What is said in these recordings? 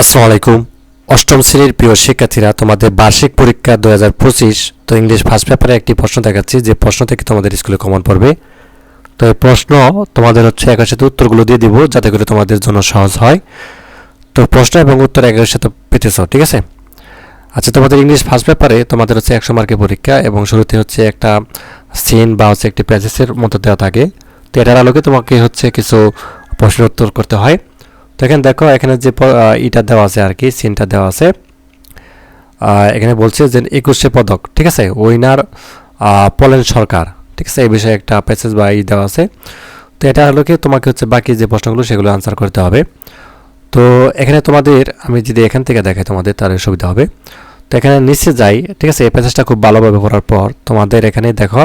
আসসালামু আলাইকুম। অষ্টম শ্রেণির প্রিয় শিক্ষার্থীরা, তোমাদের বার্ষিক পরীক্ষা দু হাজার পঁচিশ তো ইংলিশ ফার্স্ট পেপারে একটি প্রশ্ন দেখাচ্ছি, যে প্রশ্ন থেকে তোমাদের স্কুলে কমন পড়বে। তো এই প্রশ্ন তোমাদের হচ্ছে একের সাথে উত্তরগুলো দিয়ে দিব, যাতে করে তোমাদের জন্য সহজ হয়। তো প্রশ্ন এবং উত্তর একের সাথে পেতেছ, ঠিক আছে? আচ্ছা তোমাদের ইংলিশ ফার্স্ট পেপারে তোমাদের হচ্ছে একশো মার্কের পরীক্ষা এবং শুরুতে হচ্ছে একটা সিন বা হচ্ছে একটি প্যাসেজের মতো দেওয়া থাকে। তো এটার আলোকে তোমাকে হচ্ছে কিছু প্রশ্নের উত্তর করতে হয়। তো এখানে দেখো, এখানে যে ইটা দেওয়া আছে আর কি, সিনটা দেওয়া আছে। এখানে বলছে যে একুশে পদক, ঠিক আছে? উইনার পলেন সরকার, ঠিক আছে? এই বিষয়ে একটা প্যাসেজ বা ই দেওয়া আছে। তো এটা হলো কি, তোমাকে হচ্ছে বাকি যে প্রশ্নগুলো, সেগুলো আনসার করতে হবে। তো এখানে তোমাদের, আমি যদি এখান থেকে দেখাই তোমাদের তার সুবিধা হবে। তো এখানে নিচে যাই, ঠিক আছে? এই প্যাসেজটা খুব ভালোভাবে করার পর তোমাদের এখানে দেখো,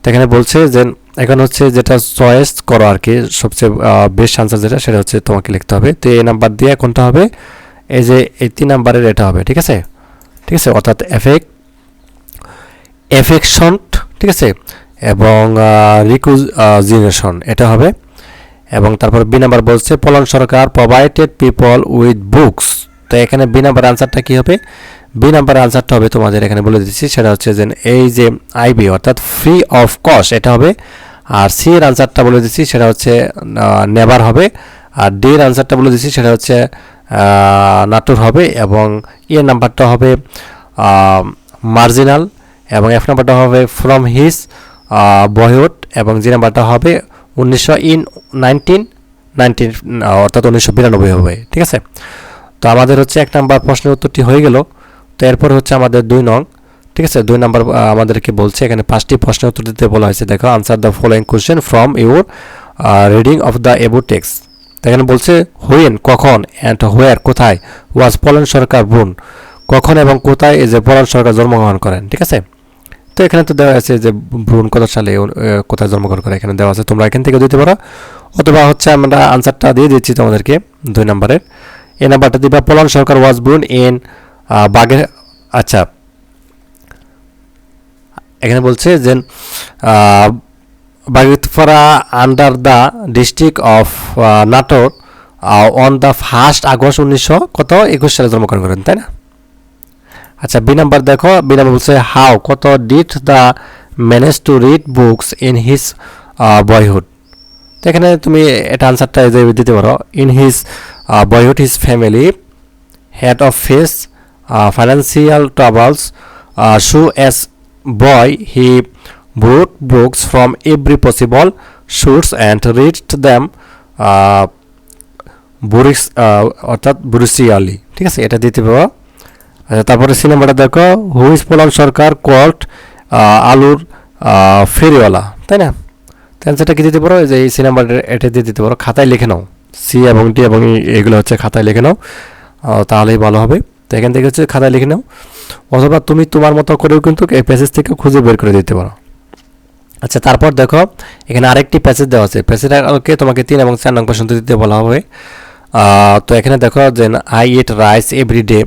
তো এখানে বলছে যে এখন হচ্ছে যেটা চয়েস করো আর কি সবচেয়ে বেস্ট আনসার যেটা, সেটা হচ্ছে তোমাকে লিখতে হবে। তো এই নাম্বার দিয়ে কোনটা হবে? এই যে এই তিন নাম্বারের এটা হবে, ঠিক আছে? ঠিক আছে? অর্থাৎ এফেক্ট এফেকশন ঠিক আছে? এবং রিকুজিনেশন এটা হবে। এবং তারপর বি নাম্বার বলছে, Palan Sarkar provided people with books তো এখানে বি নাম্বার আনসারটা কি হবে? বি নাম্বার আনসারটা হবে তোমাদের এখানে বলে দিচ্ছি, সেটা হচ্ছে যে, এই যে আইবি অর্থাৎ ফ্রি অফ কস্ট এটা হবে আর সি এর আনসারটা বলে দিচ্ছি সেটা হচ্ছে নেভার হবে। আর ডি এর আনসারটা বলে দিচ্ছি সেটা হচ্ছে নাটুর হবে এবং ই এর নাম্বারটা হবে মার্জিনাল এবং এফ নাম্বারটা হবে ফ্রম হিস বয়উড এবং জি নাম্বারটা হবে উনিশশো ইন নাইনটিন নাইনটিন অর্থাৎ উনিশশো বিরানব্বই হবে, ঠিক আছে? তো আমাদের হচ্ছে এক নাম্বার প্রশ্নের উত্তরটি হয়ে গেল। তো এরপর হচ্ছে আমাদের দুই নং। ঠিক আছে? দুই নাম্বার আমাদেরকে বলছে, এখানে পাঁচটি প্রশ্নের উত্তর দিতে বলা হয়েছে। দেখো answer the following question from your reading of the above text এখানে বলছে হুইন কখন অ্যান্ড হোয়ার কোথায় ওয়াজ পলন সরকার বোন কখন এবং কোথায় যে পলন সরকার জন্মগ্রহণ করেন। ঠিক আছে? তো এখানে তো দেওয়া আছে যে ভ্রূণ কত সালে কোথায় জন্মগ্রহণ করে, এখানে দেওয়া আছে। তোমরা এখান থেকে দিতে পারো। অথবা হচ্ছে আমরা আনসারটা দিয়ে দিচ্ছি তোমাদেরকে দুই নম্বরের। এই নাম্বারটা দিবা পলন সরকার ওয়াজ বুন ইন বাগের আচ্ছা এখানে বলছে যে Bagitpara under the district of Natore on the first August উনিশশো কত একুশ সালে জন্মগ্রহণ করেন, তাই না? আচ্ছা বি নাম্বার দেখো, বি নাম্বার বলছে হাউ কত did the manage to read books in his boyhood এখানে তুমি এটা আনসারটা দিতে পারো in his boyhood his family had of face financial troubles so as boy he brought books from every possible source and read them uh, voracious অর্থাৎ voraciously ঠিক আছে? এটা দিতে পারো আচ্ছা তারপরে সিনেমাটা দেখো। হুইস পোলাল সরকার কোয়াল্ট আলুর ফেরিওয়ালা তাই না? তাই সেটা কি দিতে পারো? যে এই সিনেমাটা এটা দিয়ে দিতে পারো। খাতায় লিখে নাও। সি এবং ডি এবং এগুলো হচ্ছে খাতায় লিখে নাও। তাহলেই ভালো হবে। তো এখান থেকে হচ্ছে খাতায় লিখে নাও। অথবা তুমি তোমার মতো করেও কিন্তু এই প্যাসেজ থেকে খুঁজে বের করে দিতে পারো। আচ্ছা তারপর দেখো, এখানে আরেকটি প্যাসেজ দেওয়া আছে। প্যাসেজটাকে তোমাকে তিন এবং চার নং পর্যন্ত দিতে বলা হবে। তো এখানে দেখো যে I eat rice every day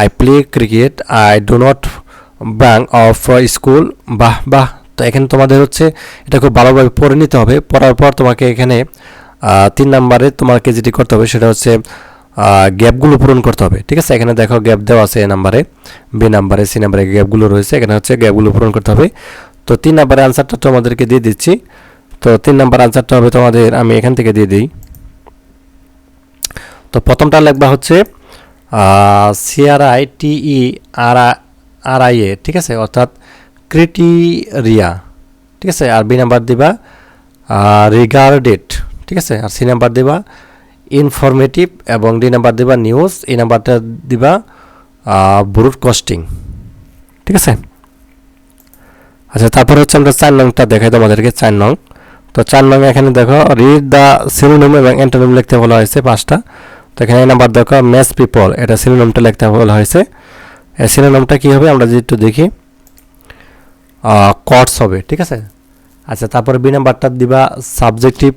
I play cricket I do not bunk off school বাহ বাহ। তো এখানে তোমাদের হচ্ছে এটা খুব ভালোভাবে পড়ে নিতে হবে। পড়ার পর তোমাকে এখানে তিন নাম্বারে তোমাকে যেটি করতে হবে সেটা হচ্ছে গ্যাপগুলো পূরণ করতে হবে। ঠিক আছে? এখানে দেখো গ্যাপ দেওয়া আছে এ নাম্বারে, বি নাম্বারে, সি নাম্বারে গ্যাপগুলো রয়েছে। এখানে হচ্ছে গ্যাপগুলো পূরণ করতে হবে। তো তিন নাম্বারের আনসারটা তোমাদেরকে দিয়ে দিচ্ছি। তো তিন নাম্বার আনসারটা হবে তোমাদের, আমি এখান থেকে দিয়ে দিই। তো প্রথমটা লেখবা হচ্ছে CRI TE R R I A ঠিক আছে? অর্থাৎ ক্রিটিরিয়া ঠিক আছে? আর বি নাম্বার দিবা রিগার্ডেড ঠিক আছে? আর সি নাম্বার দিবা ইনফরমেটিভ এবং ডি নাম্বার দিবা নিউজ এই নাম্বারটা দিবা ব্রুড কস্টিং ঠিক আছে? আচ্ছা তারপর হচ্ছে আমরা চার নংটা দেখাই তোমাদেরকে, চার নং। তো চার নং এখানে দেখো রিড দ্য সিনোনিম এবং অ্যান্টোনিম লিখতে বলা হয়েছে পাঁচটা। তো এখানে এই নাম্বার দেখো ম্যাচ পিপল এটা সিনোনিমটা লিখতে বলা হয়েছে। এই সিনোনিমটা কী হবে? আমরা যদি একটু দেখি। কটস হবে, ঠিক আছে? আচ্ছা তারপরে বি নাম্বারটা দিবা সাবজেক্টিভ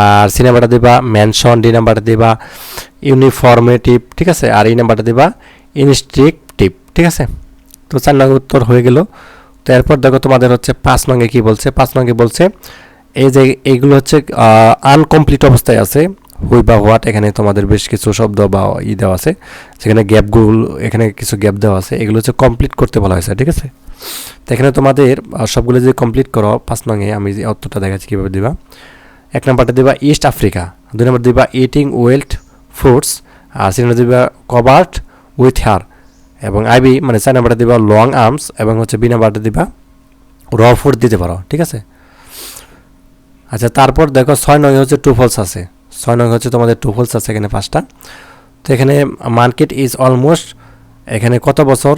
আর সি নাম্বারটা দিবা মেনশন ডি নাম্বারটা দিবা ইউনিফর্মেটিভ ঠিক আছে? আর এই নাম্বারটা দিবা ইনস্ট্রিকটিভ ঠিক আছে? তো চার নং উত্তর হয়ে গেল। তো এরপর দেখো তোমাদের হচ্ছে পাঁচ নঙ্গে কি বলছে? পাঁচ নঙ্গে বলছে, এই যে এইগুলো হচ্ছে আনকমপ্লিট অবস্থায় আছে। হুই বা হোয়াট এখানে তোমাদের বেশ কিছু শব্দ বা ই দেওয়া আছে। যেখানে গ্যাপগুলো এখানে কিছু গ্যাপ দেওয়া আছে। এগুলো হচ্ছে কমপ্লিট করতে বলা হয়েছে, ঠিক আছে? তো এখানে তোমাদের সবগুলো যদি কমপ্লিট করো, পাঁচ নঙে আমি যে অর্থটা দেখাচ্ছি কীভাবে দিবা। এক নাম্বারটা দিবা ইস্ট আফ্রিকা দুই নম্বর দিবা ইটিং ওয়েল্ট ফ্রুটস আর তিন নম্বর দিবা কভার্ট উইথ হেয়ার এবং আইবি মানে চার নাম্বারটা দিবা লং আর্মস এবং হচ্ছে বি নাম্বারটা দিবা র ফুড দিতে পারো, ঠিক আছে? আচ্ছা তারপর দেখো ছয় নয় হচ্ছে টু ফলস আছে। ছয় নয় হচ্ছে তোমাদের টু ফলস আছে এখানে পাঁচটা। তো এখানে মার্কেট ইজ অলমোস্ট এখানে কত বছর?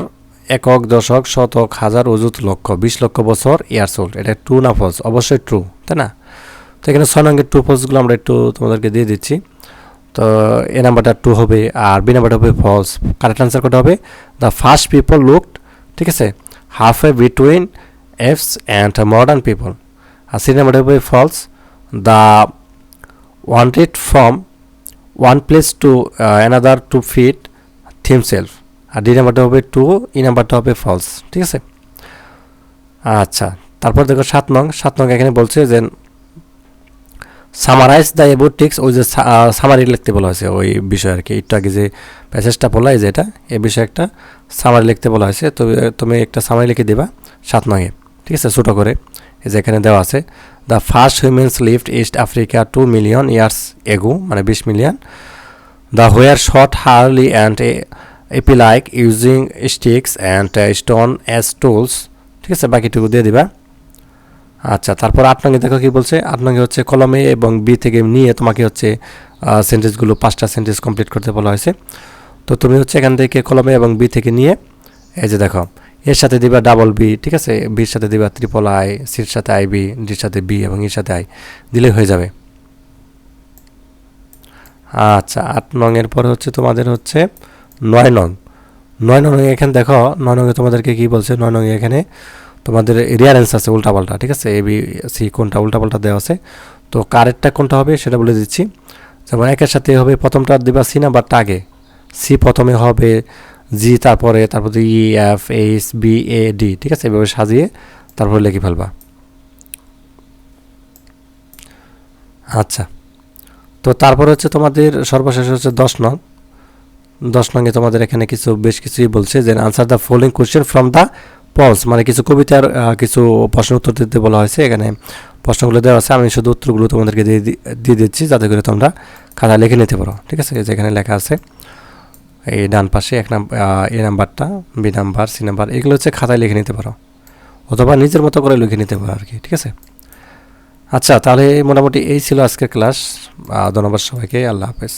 একক, দশক, শতক, হাজার, অযুত লক্ষ, বিশ লক্ষ বছর ইয়ার্স ওল্ড এটা ট্রু না ফলস অবশ্যই ট্রু তাই না? তো এখানে ছয় নঙ্গের ট্রু ফলসগুলো আমরা একটু তোমাদেরকে দিয়ে দিচ্ছি। তো এ নাম্বারটা টু হবে আর বি নাম্বারটা হবে ফলস কারেক্ট আনসার কটা হবে? দ্য ফার্স্ট পিপল লুকড ঠিক আছে? Half a between apes and modern people R C নাম্বারটা হবে false the wandered from one place to another to feed themselves R D নাম্বারটা হবে টু ই নাম্বারটা হবে ফলস ঠিক আছে? আচ্ছা তারপর দেখো সাত নং। সাত নং এখানে বলছে যে সামারাইজ দ্য এবোটিক্স ওই যে সামারি লিখতে বলা হয়েছে, ওই বিষয় আর কি। একটু আগে যে প্যাসেজটা বলা যে এটা এ বিষয়ে একটা সামারি লিখতে বলা হয়েছে। তো, তুমি একটা সামারি লিখে দেবা, সাত নঙে ঠিক আছে, ছোটো করে। যে এখানে দেওয়া আছে the first humans lived East Africa two million years ago মানে বিশ million they were short hairy and apelike using sticks and stone as tools ঠিক আছে, বাকিটুকু দিয়ে দিবা। আচ্ছা তারপর আট নঙ্গে দেখো কি বলছে? আট নঙ্গে হচ্ছে কলমে এবং বি থেকে নিয়ে তোমাকে হচ্ছে সেন্টেন্সগুলো পাঁচটা সেন্টেন্স কমপ্লিট করতে বলা হয়েছে। তো তুমি হচ্ছে এখান থেকে কলমে এবং বি থেকে নিয়ে, এই যে দেখো, এর সাথে দিবা ডাবল বি ঠিক আছে? বির সাথে দিবা ত্রিপল আই সির সাথে আই বি ডির সাথে বি এবং এর সাথে আই দিলে হয়ে যাবে। আচ্ছা আট নং এর পরে হচ্ছে তোমাদের হচ্ছে নয় নং। নয় নং এখানে দেখো, নয় নঙে তোমাদেরকে কি বলছে? নয় নং এখানে তোমাদের রিয়ারেন্স আছে, উল্টাপাল্টা, ঠিক আছে? এ বি সি কোনটা উল্টাপাল্টা দেওয়া আছে? তো কারেক্টটা কোনটা হবে সেটা বলে দিচ্ছি। যেমন একের সাথে হবে প্রথমটা দিবা সি না নাম্বারটা আগে। সি প্রথমে হবে জি তারপরে, তারপর E F H B A D ঠিক আছে? এভাবে সাজিয়ে তারপরে লিখে ফেলবা। আচ্ছা। তো তারপর হচ্ছে তোমাদের সর্বশেষ হচ্ছে দশ নং। দশ নঙ্গে তোমাদের এখানে কিছু, বেশ কিছুই বলছে। যে answer the following question from the poems মানে কিছু কবিতার কিছু প্রশ্ন উত্তর দিতে বলা হয়েছে। এখানে প্রশ্নগুলো দেওয়া আছে, আমি শুধু উত্তরগুলো তোমাদেরকে দিয়ে দিয়ে দিচ্ছি যাতে করে তোমরা খাতা লিখে নিতে পারো, ঠিক আছে? যেখানে লেখা আছে, এই ডান পাশে এক নাম্বার এ নাম্বারটা, বি নাম্বার, সি নাম্বার, এগুলো হচ্ছে খাতায় লিখে নিতে পারো, অথবা নিজের মতো করে লিখে নিতে পারো আর কি, ঠিক আছে? আচ্ছা তাহলে মোটামুটি এই ছিল আজকের ক্লাস ধন্যবাদ সবাইকে, আল্লাহ হাফেজ।